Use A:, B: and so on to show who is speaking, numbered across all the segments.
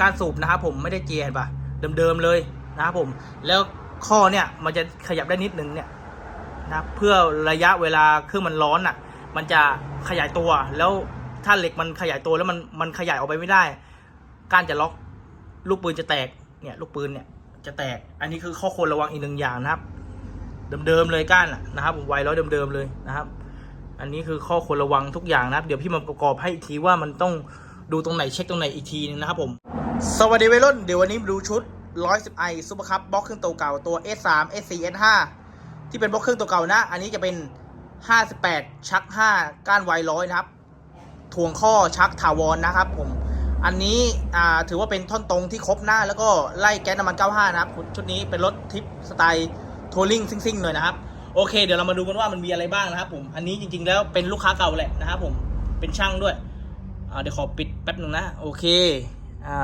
A: การสูบนะครับผมไม่ได้เจียนปะเดิมๆเลยนะครับผม แล้วข้อเนี่ยมันจะขยับได้นิดนึงเนี่ยนะเพื่อระยะเวลาเครื่องมันร้อนอะ มันจะขยายตัวแล้วถ้าเหล็กมันขยายตัวแล้วมันมันขยายออกไปไม่ได้ การจะล็อกลูกปืนจะแตกเนี่ยลูกปืนเนี่ยจะแตก อันนี้คือข้อควรระวังอีกหนึ่งอย่างนะครับ เดิมๆเลยก้านนะครับผมไวร้อยเดิมๆเลยนะครับ อันนี้คือข้อควรระวังทุกอย่างนะครับ เดี๋ยวพี่มาประกอบให้อีกทีว่ามันต้องดูตรงไหนเช็คตรงไหนอีกทีนึงนะครับผม สวัสดีวัยรุ่น เดี๋ยววันนี้มาดูชุด 110i ซุปเปอร์คัพบล็อกเครื่องตัวเก่าตัว S3 S4 S5 ที่เป็นบล็อกเครื่องตัวเก่านะ อันนี้จะเป็น 58 ชัก 5 ก้านไวร้อยนะครับถ่วงข้อชักถาวรนะครับผม อันนี้ถือว่าเป็นท่อนตรงที่ครบหน้า แล้วก็ไล่แก๊สน้ำมัน 95 นะครับ ชุดนี้เป็นรถทิปสไตล์ทัวริงซิ่งๆหน่อยนะครับ โอเค เดี๋ยวเรามาดูกันว่ามันมีอะไรบ้างนะครับผม อันนี้จริงๆ แล้วเป็นลูกค้าเก่าแหละนะครับผม เป็นช่างด้วยเดี๋ยวขอปิดแป๊บหนึ่งนะ โอเค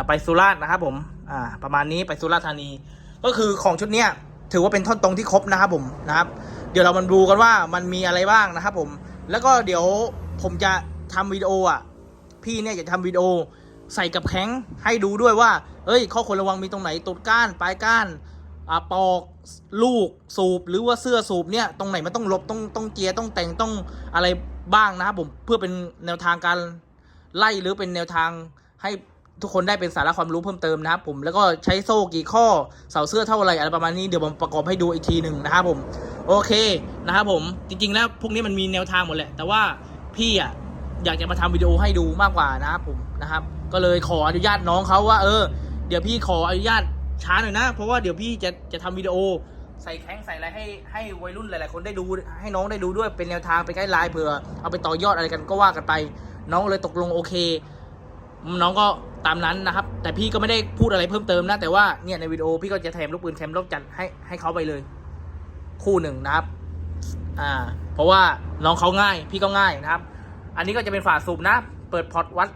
A: ไปสุราษฎร์นะครับผมประมาณนี้ไปสุราษฎร์ธานี ก็คือของชุดเนี้ยถือว่าเป็นท่อนตรงที่ครบนะครับผมนะครับ เดี๋ยวเรามาดูกันว่ามันมีอะไรบ้างนะครับผม แล้วก็เดี๋ยวผมจะทำวิดีโออะ พี่เนี่ยจะทำวิดีโอใส่กับแข้งให้ดูด้วยว่า เอ้ย ข้อควรระวังมีตรงไหนตดก้าน ปลายก้านอ่าปอกลูกสูบหรือว่าเสื้อสูบเนี่ยตรงไหนมันต้องลบต้องต้องเจียต้องแต่งต้องอะไรบ้างนะครับผมเพื่อเป็นแนวทางการไล่หรือเป็นแนวทางให้ ทุกคนได้เป็นสาระความรู้เพิ่มเติมนะครับผมแล้วก็ใช้โซ่กี่ข้อเสาเสื้อเท่าไรอะไรประมาณนี้เดี๋ยวผมประกอบให้ดูอีกทีหนึ่งนะครับผมโอเคนะครับผมจริง ๆ แล้วพวกนี้มันมีแนวทางหมดแหละ แต่ว่าพี่อะอยากจะมาทำวิดีโอให้ดูมากกว่านะครับผมนะครับ ก็เลยขออนุญาตน้องเขาว่า เออ เดี๋ยวพี่ขออนุญาตช้าหน่อยนะ เพราะว่าเดี๋ยวพี่จะจะทำวิดีโอใส่แข้งใส่อะไรให้ให้วัยรุ่นหลาย ๆ คนได้ดูให้น้องได้ดูด้วยเป็นแนวทางเป็นไกด์ไลน์เผื่อเอาไปต่อยอดอะไรกันก็ว่ากันไป น้องเลยตกลงโอเค น้องก็ตามนั้นนะครับ แต่พี่ก็ไม่ได้พูดอะไรเพิ่มเติมนะ แต่ว่าเนี่ยในวิดีโอพี่ก็จะแถมลูกปืนแคมรอบจัดให้ให้เขาไปเลย คู่หนึ่งนะครับ อ่า เพราะว่าน้องเขาง่าย พี่ก็ง่ายนะครับ อันนี้ก็จะเป็นฝาสูบนะ เปิดพอร์ตวัด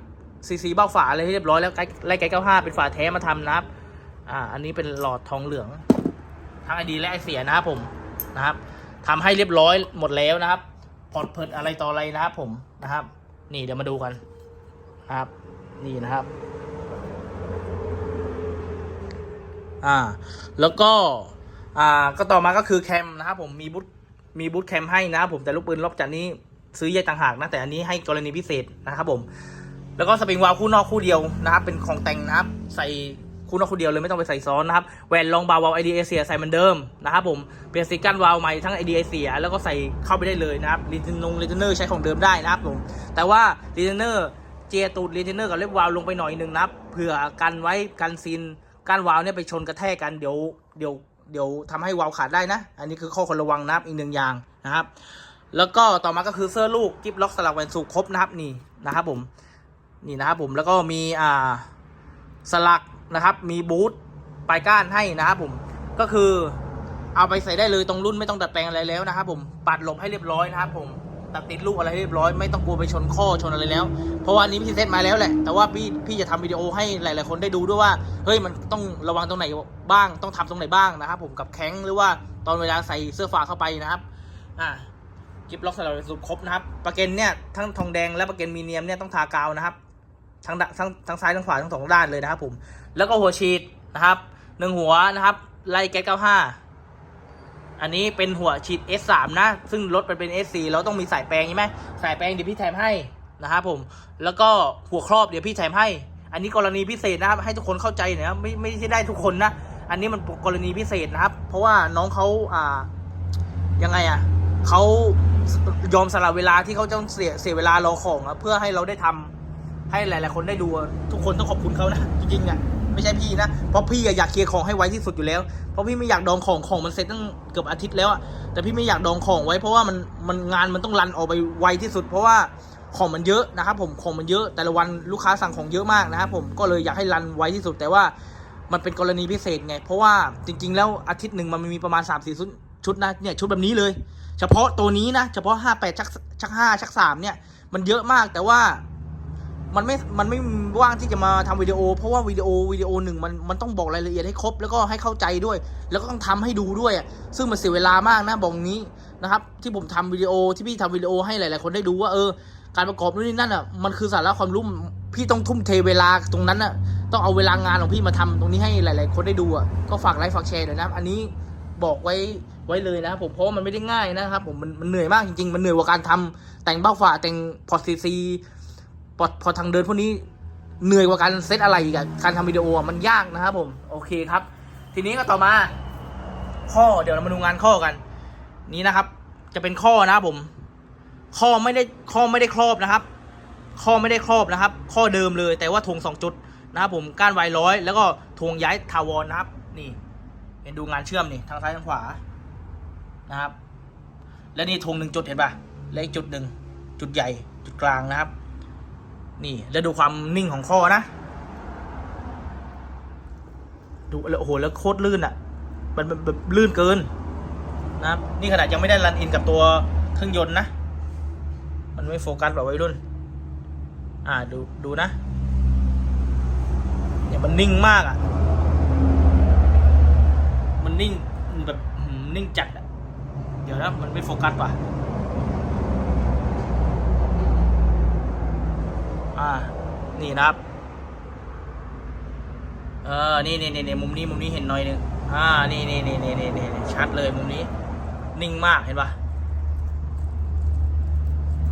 A: ซีซีเบ้าฝาอะไรให้เรียบร้อยแล้วไกไล่ไกด์เก้าห้าเป็นฝาแท้มาทำนะครับ อ่า อันนี้เป็นหลอดทองเหลือง ทั้งไอดีและไอเสียนะครับผมนะครับทำให้เรียบร้อยหมดแล้วนะครับพอร์ตเพิดอะไรต่ออะไรนะครับผมนะครับ นี่เดี๋ยวมาดูกันครับ นี่นะครับ อ่า แล้วก็ อ่า ก็ต่อมาก็คือแคมนะครับผม มีบูทมีบูทแคมให้นะครับผม แต่ลูกปืนรอบจัดนี้ซื้อแยกต่างหากนะ แต่อันนี้ให้กรณีพิเศษนะครับผม แล้วก็สปริงวาล์วคู่นอกคู่เดียวนะครับ เป็นของแต่งนะครับ ใส่คู่นอกคู่เดียวเลยไม่ต้องไปใส่ซ้อนนะครับ แหวนรองบาวาล์วไอเดียเสียใส่เหมือนเดิมนะครับผม เปลี่ยนสติกันวาล์วใหม่ทั้งไอเดียเสียแล้วก็ใส่เข้าไปได้เลยนะครับรีเทนนงรีเทนเนอร์ใช้ของเดิมได้นะครับผม แต่ว่ารีเทนเนอร์ เจตูดรีเทนเนอร์กับเล็บวาล์วลงไปหน่อยหนึ่งนะครับเผื่อกันไว้กันซีนกานวาล์วเนี่ยไปชนกระแทกกันเดี๋ยวเดี๋ยวเดี๋ยวทำให้วาล์วขาดได้นะ อันนี้คือข้อควรระวังนะครับอีกหนึ่งอย่างนะครับ แล้วก็ต่อมาก็คือเสื้อลูกกิฟล็อกสลักแหวนสูบครบนะครับนี่นะครับผมนี่นะครับผมแล้วก็มีอ่าสลักนะครับ มีบูทปลายก้านให้นะครับผมก็คือเอาไปใส่ได้เลยตรงรุ่นไม่ต้องดัดแปลงอะไรแล้วนะครับผมปัดหลบให้เรียบร้อยนะครับผม ตัดติดลูกอะไรเรียบร้อยไม่ต้องกลัวไปชนข้อชนอะไรแล้ว เพราะว่าอันนี้พี่เซตมาแล้วแหละ แต่ว่าพี่พี่จะทำวิดีโอให้หลาย ๆ คนได้ดูด้วยว่าเฮ้ยมันต้องระวังตรงไหนบ้างต้องทำตรงไหนบ้างนะครับผมกับแข้งหรือว่าตอนเวลาใส่เสื้อฝาเข้าไปนะครับอ่ากิฟล็อกสลับสุดครบนะครับประเกนเนี่ยทั้งทองแดงและประเกนมีเนียมเนี่ยต้องทากาวนะครับทั้งดทั้งทั้งซ้ายทั้งขวาทั้งสองด้านเลยนะครับผมแล้วก็หัวฉีดนะครับหนึ่งหัวนะครับไล่แก๊สเก้าห้า อันนี้เป็นหัวฉีด S3 นะ ซึ่งรถมันเป็น S4 เราต้องมีสายแปลงใช่ไหมสายแปลงเดี๋ยวพี่แถมให้นะครับผม แล้วก็หัวครอบเดี๋ยวพี่แถมให้ อันนี้กรณีพิเศษนะครับให้ทุกคนเข้าใจหนะครับไม่ไม่ใช่ได้ทุกคนนะ อันนี้มันกรณีพิเศษนะครับ เพราะว่าน้องเขาอ่ายังไงอะเขายอมสละเวลาที่เขาต้องเสียเสียเวลารอของอะเพื่อให้เราได้ทำให้หลาย ๆ คนได้ดู ทุกคนต้องขอบคุณเขานะจริงๆอะ ไม่ใช่พี่นะเพราะพี่อะอยากเคลียร์ของให้ไวที่สุดอยู่แล้ว เพราะพี่ไม่อยากดองของของมันเสร็จตั้งเกือบอาทิตย์แล้วอะแต่พี่ไม่อยากดองของไว้เพราะว่ามันมันงานมันต้องรันออกไปไวที่สุด เพราะว่าของมันเยอะนะครับผมของมันเยอะ แต่ละวันลูกค้าสั่งของเยอะมากนะครับผมก็เลยอยากให้รันไวที่สุด แต่ว่ามันเป็นกรณีพิเศษไง เพราะว่าจริง ๆ แล้วอาทิตย์หนึ่งมันมีประมาณ3ามสี่ชุดชุดนะเนี่ยชุดแบบนี้เลย เฉพาะตัวนี้นะเฉพาะห้าแปดชักชักห้าชักสามเนี่ยมันเยอะมากแต่ว่า มันไม่ มันไม่ว่างที่จะมาทำวิดีโอ เพราะว่าวิดีโอวิดีโอหนึ่งมันมันต้องบอกรายละเอียดให้ครบ แล้วก็ให้เข้าใจด้วย แล้วก็ต้องทำให้ดูด้วย ซึ่งมันเสียเวลามากนะบอกงี้นะครับ ที่ผมทำวิดีโอที่พี่ทำวิดีโอให้หลาย ๆ คนได้ดูว่าเออ การประกอบนู่นนี่นั่นอะมันคือสาระความรู้พี่ต้องทุ่มเทเวลาตรงนั้นน่ะต้องเอาเวลางานของพี่มาทำตรงนี้ให้หลาย ๆ คนได้ดูอะก็ฝากไลค์ฝากแชร์หน่อยนะอันนี้บอกไว้ไว้เลยนะครับผมเพราะว่ามันไม่ได้ง่ายนะครับผมมันมันเหนื่อยมากจริง ๆ มันเหนื่อยกว่าการทำแต่งเบ้าฝาแต่งพอร์ตซีซี พอพอทางเดินพวกนี้เหนื่อยกว่าการเซตอะไรกอะการทำวิดีโอมันยากนะครับผมโอเคครับ ทีนี้ก็ต่อมาข้อเดี๋ยวเรามาดูงานข้อกัน นี้นะครับ จะเป็นข้อนะครับผม ข้อไม่ได้ข้อไม่ได้ครอบนะครับ ข้อไม่ได้ครอบนะครับ ข้อเดิมเลยแต่ว่าธงสองจุดนะครับผมก้านไวร้อยแล้วก็ธงย้ายทาวรนะครับ นี่เห็นดูงานเชื่อมนี่ทางซ้ายทางขวานะครับ และนี่ธงหนึ่งจุดเห็นปะและอีกจุดหนึ่งจุดใหญ่จุดกลางนะครับ นี่แล้วดูความนิ่งของข้อนะ ดูแล้วโอ้โหแล้วโคตรลื่นอะมันแบบลื่นเกินนะครับนี่ขนาดยังไม่ได้รันอินกับตัวเครื่องยนต์นะ มันไม่โฟกัสแบบวัยรุ่น อ่าดูดูนะเนี่ยมันนิ่งมากอะ มันนิ่งแบบนิ่งจัดอะ เดี๋ยวนะมันไม่โฟกัสว่ะ อ่า นี่นะครับ เออนี่นี่นี่นี่มุมนี้ มุมนี้เห็นหน่อยหนึง อ่า นี่นี่นี่นี่นี่นี่ชัดเลยมุมนี้ นิ่งมากเห็นปะ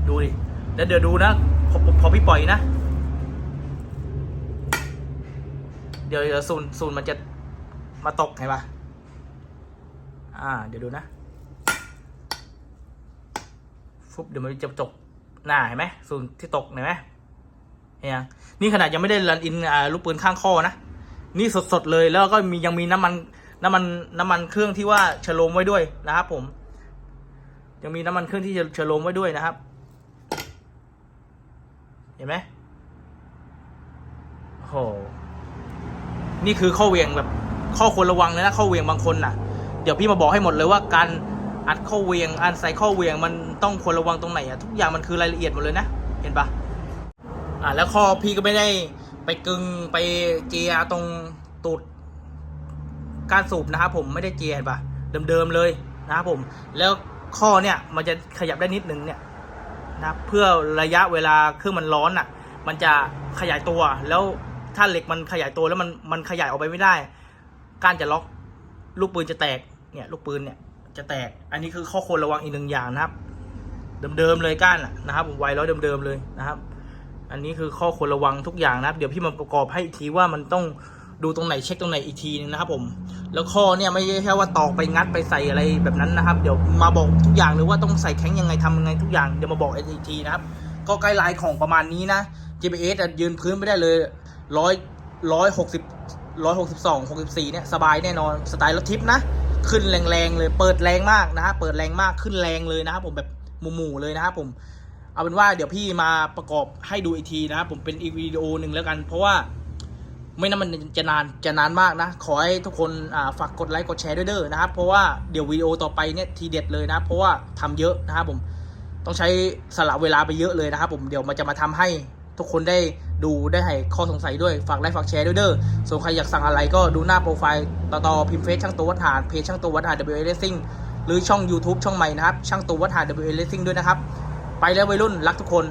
A: ดูดิแล้วเดี๋ยวดูนะพอพอพี่ปล่อยนะ เดี๋ยวเดี๋ยวศูนย์ศูนมันจะมาตกเห็นปะอ่า เดี๋ยวดูนะ ฟุบเดี๋ยวมันจะตกหน้าเห็นไหมศูนที่ตกเห็นไหม เห็นยังนี่ขนาดยังไม่ได้รันอินลูกปืนข้างข้อนะ นี่สดๆเลยแล้วก็มียังมีน้ำมันน้ำมันน้ำมันเครื่องที่ว่าฉลมไว้ด้วยนะครับผม ยังมีน้ำมันเครื่องที่จะฉลมไว้ด้วยนะครับ เห็นไหมโอ้โหนี่คือข้อเหวียงแบบข้อควรระวังเลยนะข้อเหวียงบางคนน่ะ เดี๋ยวพี่มาบอกให้หมดเลยว่าการอัดข้อเหวียงอันใส่ข้อเหวียงมันต้องควรระวังตรงไหนอะทุกอย่างมันคือรายละเอียดหมดเลยนะ เห็นปะ อ่าแล้วข้อพี่ก็ไม่ได้ไปกึงไปเจียตรงตูดการสูบนะครับผมไม่ได้เจียเห็นปะเดิมๆเลยนะครับผม แล้วข้อเนี่ยมันจะขยับได้นิดนึงเนี่ยนะเพื่อระยะเวลาเครื่องมันร้อนอะ มันจะขยายตัว แล้วถ้าเหล็กมันขยายตัวแล้วมันมันขยายออกไปไม่ได้ก้านจะล็อกลูกปืนจะแตกเนี่ยลูกปืนเนี่ยจะแตก อันนี้คือข้อควรระวังอีกหนึ่งอย่างนะครับ เดิมๆเลยก้านอะนะครับผมไวร้อยเดิมๆเลยนะครับ อันนี้คือข้อควรระวังทุกอย่างนะครับ เดี๋ยวพี่มาประกอบให้อีกทีว่ามันต้องดูตรงไหนเช็คตรงไหนอีกทีนึงนะครับผม แล้วข้อเนี่ยไม่ใช่แค่ว่าตอกไปงัดไปใส่อะไรแบบนั้นนะครับ เดี๋ยวมาบอกทุกอย่างเลยว่าต้องใส่แข็งยังไงทำยังไงทุกอย่างเดี๋ยวมาบอกอีกทีนะครับ ก็ไกด์ไลน์ของประมาณนี้นะ GPS ยืนพื้นไม่ได้เลยร้อยร้อยหกสิบร้อยหกสิบสองหกสิบสี่เนี่ยสบายแน่นอนสไตล์รถทิปนะ ขึ้นแรงๆเลย เปิดแรงมากนะฮะเปิดแรงมากขึ้นแรงเลยนะครับผมแบบหมู่ๆเลยนะครับผม เอาเป็นว่าเดี๋ยวพี่มาประกอบให้ดูอีกทีนะครับผมเป็นอีกวิดีโอหนึ่งแล้วกัน เพราะว่าไม่นั้นมันจะนานจะนานมากนะ ขอให้ทุกคนฝากกดไลค์กดแชร์ด้วยเด้อนะครับ เพราะว่าเดี๋ยววิดีโอต่อไปเนี่ยทีเด็ดเลยนะ เพราะว่าทำเยอะนะครับผมต้องใช้สละเวลาไปเยอะเลยนะครับผมเดี๋ยวมันจะมาทำให้ทุกคนได้ดูได้ให้ข้อสงสัยด้วยฝากไลค์ฝากแชร์ด้วยเด้อส่วนใครอยากสั่งอะไรก็ดูหน้าโปรไฟล์ต่อต่อพิมพ์เฟซช่างตัววัดหาดเพจช่างตัววัดหาด WA Racing หรือช่อง YouTube ช่องใหม่นะครับช่างตัววัดหาด WA Racing ด้วยนะครับ ไปแล้ววัยรุ่นรักทุกคน